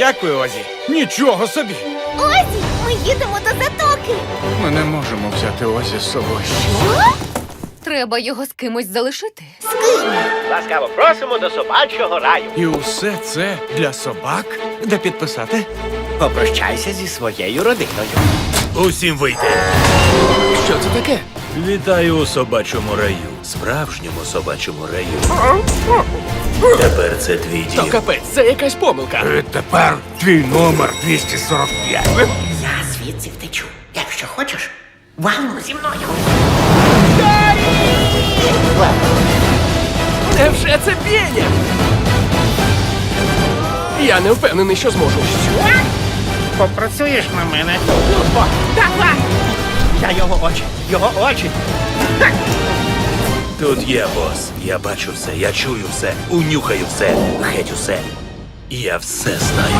Дякую, Озі. Нічого собі. Озі, ми їдемо до затоки. Ми не можемо взяти Озі з собою. Треба його з кимось залишити. З ким? Ласкаво просимо до собачого раю. І усе це для собак? Де підписати? Попрощайся зі своєю родиною. Усім вийти. Що це таке? Вітаю у собачому раю, справжньому собачому раю. Тепер це твій То капець, це якась помилка. Тепер твій номер 245. Я звідси втечу. Якщо хочеш, валимо зі мною. Невже це Беня? Я не впевнений, що зможу. Попрацюєш на мене. О, давай! Я його очі, його очі. Тут є бос. Я бачу все, я чую все, унюхаю все, геть усе. Я все знаю.